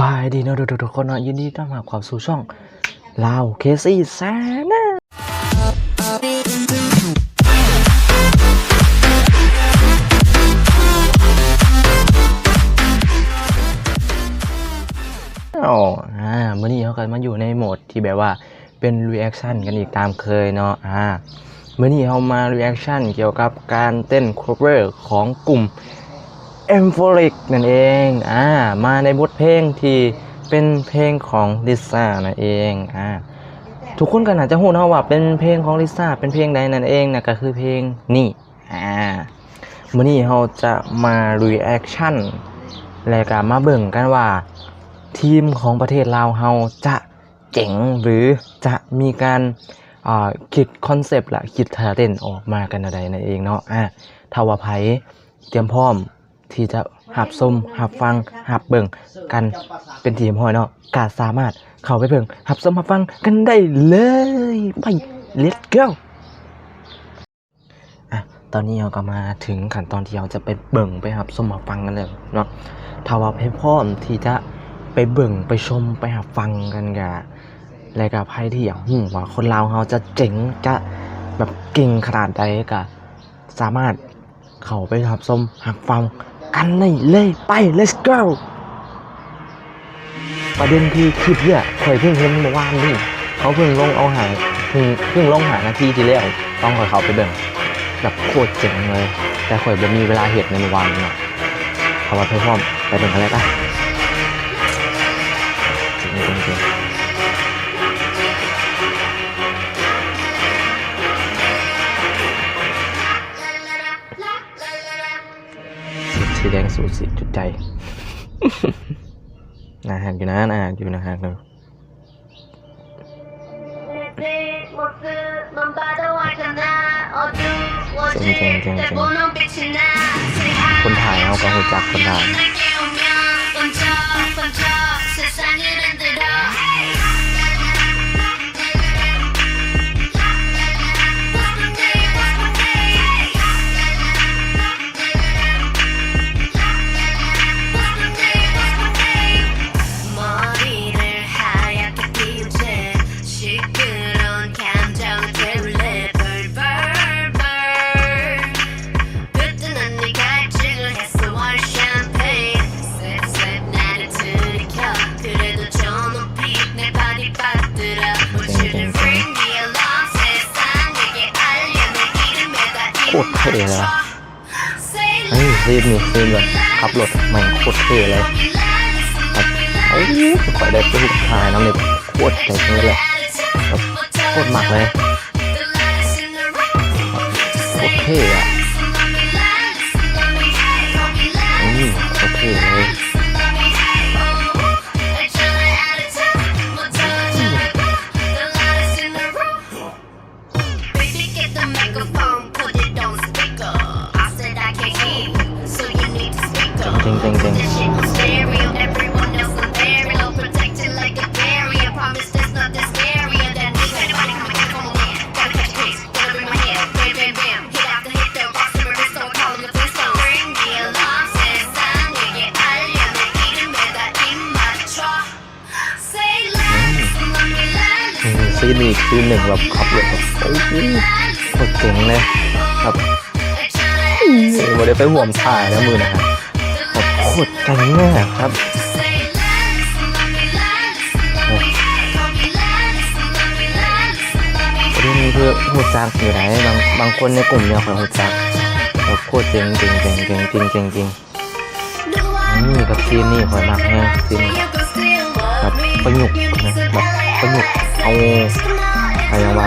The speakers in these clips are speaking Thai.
บายดีนะทุกๆคนนะยินดีต้อนรับเข้าสู่ช่องลาวเคซี่แซนะอ๋ออ่ามื่อนี้เขาก็มาอยู่ในโหมดที่แบบว่าเป็น reaction กันอีกตามเคยเนาะอ่าเมื่อนี้เขามา reaction เกี่ยวกับการเต้น cover ของกลุ่ม e m p h o r i c นั่นเองอ่ามาในบทเพลงที่เป็นเพลงของลิซ่านั่นเองอ่าทุกคนก็น่าจะรู้นะว่าเป็นเพลงของลิซ่าเป็นเพลงใดนั่นเองนะก็คือเพลงนี่อ่ามื้อนี้เราจะมา reaction แล้วก็มาเบิ่งกันว่า ทีมของประเทศลาวเฮาจะเจ๋งหรือจะมีการอ่าคิดคอนเซปต์ละคิดท่าเต้นออกมากันอะไรนั่นเองเนาะอ่าถ้าวาไผเตรียมพร้อม ที่จะหับส้มหับฟังหับเบิ่งกันเป็นทีมหอยเนาะกาสามารถเข้าไปเบิ่งหับส้มหับฟังกันได้เลยไป let's go อะตอนนี้เราก็มาถึงขั้นตอนที่เราจะไปเบิ่งไปหับส้มหับฟังกันเลยเนาะถ้าว่าเพพร้อมที่จะไปเบิ่งไปชมไปหับฟังกันกะและกับใครที่อยากหูว่าคนลาเราจะเจ๋งจะแบบเก่งขนาดใดก็สามารถเข้าไปหับส้มหักฟัง กันได้เลยไป let's go ประเด็นคือคลิปเนี่ยข่อยเพิ่งเห็นเมื่อวานนี่เขาเพิ่งลงเอาหายเพิ่งเพิ่งลงหานาทีที่แล้วต้องขอยเขาไปเบิ่งแบบโคตรเจ๋งเลย แต่ข่อยบ่มีเวลาเห็ดในเมื่อวานเนาะเขาว่าเพื่อพร้อมไปเบิ่งกันเลยป่ะเจ๋งจริงจริง สีแดงสูสีจุดใจน่าหักอยู่นะน่าหักอยู่นะหักเลยจริงจริจริงคนถ่ายเอาก็หูจักคนถ่าย โคตรเท่เลยนะเฮ้ยซีนนี่ซีนแบบขับรถแม่งโคตรเท่เลยแบบเอ้ยขอยได้ไปทุกถ่ายน้ำเนี่ยโคตรเท่เลยแบบโคตรหมักเลยโคตรเท่อะอืมโคตรเท่เลย 춰. Say listen, let me อื listen. มซีนนี่ซีนหนึ่งแบบขับรถแบบโอ้โหโคตรเจ๋งเลยแบบไม่ได้ไปห่วงถ่ายนะมือนะฮะแบ บโคตรเจ๋งเลยครับประเด็นคือหูจักอยู่ไหนบางบางคนในกลุ่มเนี่ยเขาหูจักแบบโคตรเจ๋งเจ๋งเจ๋งเจ๋งจริงเจ๋งจริงนี่กับซีนนี่ข่อยมากแฮงซีนแบบประยุกนะแบบประยุกเอาอะไรอย่างว่า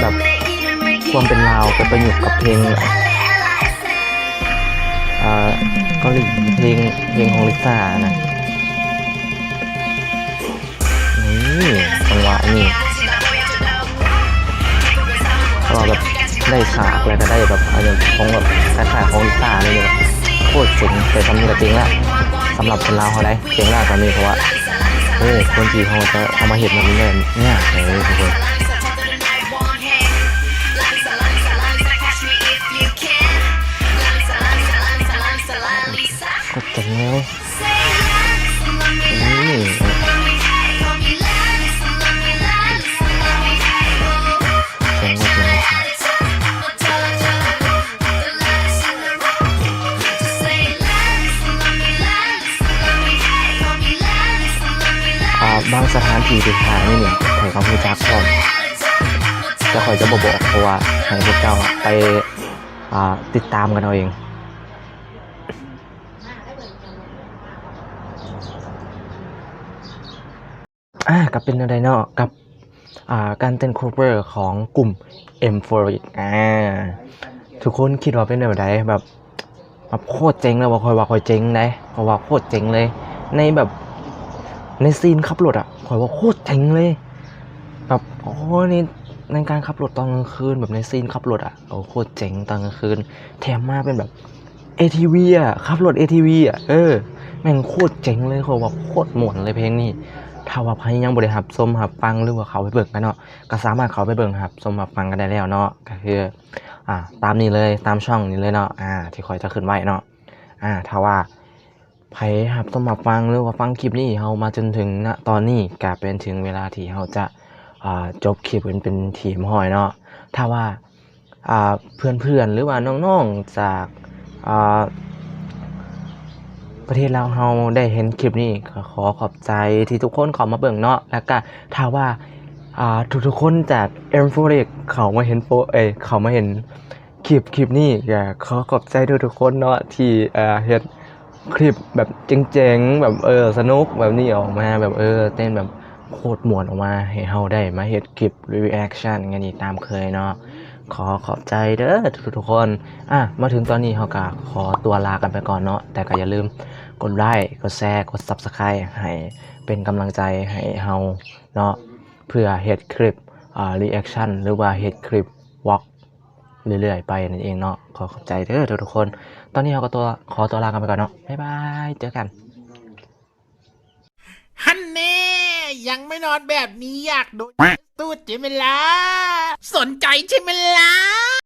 แบบความเป็นลาวไปประยุกกับเพลง เกาหลีเพลงเพลงของลิซ่านะ นี่จังหวะนี่เราแบบได้ฉากแล้วก็ได้แบบอะไรของแบบคล้ายๆของลิซ่าเลยแบบโคตรเจ๋งแต่ทำนี่ก็จริงละสำหรับคนลาวเขาได้เจ๋งมากกว่านี้เพราะว่าเออคนจีนเขาจะเอามาเห็นแบบนี้เนี่ยเนี่ยเลยทุกคน สถานที่ที่ถ่ายนี่เนี่ยข่อยก็รู้จักพร้อมแต่ข่อยจะบ่บอกเพราะว่าให้พวกเจ้าไปอ่าติดตามกันเอาเองอ่ากับเป็นอะไรเนาะกับอ่าการเต้น cover ของกลุ่ม M f o r i อ่าทุกคนคิดว่าเป็นแบบไหนแบบแบบโคตรเจ๋งเลยว่าคอยว่าคอยเจ๋งนะคอยว่าโคตรเจ๋งเลย ในแบบ ในซีนขับรถอะคอยว่าโคตรเจ๋งเลย แบบโอ้นี่ในการขับรถตอนกลางคืนแบบในซีนขับรถอะโอ้โคตรเจ๋งตอนกลางคืน แถมมาเป็นแบบ ATV อะขับรถ ATV อะเออแม่งโคตรเจ๋งเลยคอยว่าโคตรหมวนเลยเพลงนี้ถ้าว่าใครยังบริหับชมหับฟังหรือว่าเขาไปเบิ่งกันเนาะก็สามารถเขาไปเบิ่งหับชมหับฟังกันได้แล้วเนาะก็คืออ่าตามนี้เลยตามช่องนี้เลยเนาะอ่าที่คอยจะขึ้นไว้เนาะอ่าถ้าว่า ใครหับชมหับฟังหรือว่าฟังคลิปนี้เฮามาจนถึงณตอนนี้ก็เป็นถึงเวลาที่เฮาจะาจบคลิปเป็นเป็นทีมหอยเนาะถ้าว่าอ่าเพื่อนๆหรือว่าน้องๆจากาประเทศลาเฮาได้เห็นคลิปนี้ขอขอบใจที่ทุกคนข้ามาเบิ่งเนาะแล้วก็ถ้าว่าอ่าทุกๆคนจาก m 4 r เขามาเห็นโปรเอยเขามาเห็นคลิปคลิปนี้ก็ขอขอบใจทุกๆคนเนาะที่เอ่อเฮ็ด คลิปแบบเจ๋งๆแบบเออสนุกแบบนี้ออกมาแบบเออเต้นแบบโคตรหมวนออกมาให้เฮาได้มาเฮ็ดคลิป reaction กันอีกตามเคยเนาะขอขอบใจเด้อทุกๆคน อะ มาถึงตอนนี้เฮาก็ขอตัวลากันไปก่อนเนาะแต่ก็อย่าลืมกดไลค์กดแชร์กด Subscribe ให้เป็นกำลังใจให้เฮาเนาะเพื่อเฮ็ดคลิปอ่า reaction หรือว่าเฮ็ดคลิป walk เรื่อยๆไปนั่นเองเนาะขอขอบใจเด้อทุกคน ตอนนี้เราก็ตัวขอตัวลากันไปก่อนเนาะบ๊ายบายเจอกันฮันแน่ยังไม่นอนแบบนี้อยากโดนตูดใช่ไหมล่ะสนใจใช่ไหมล่ะ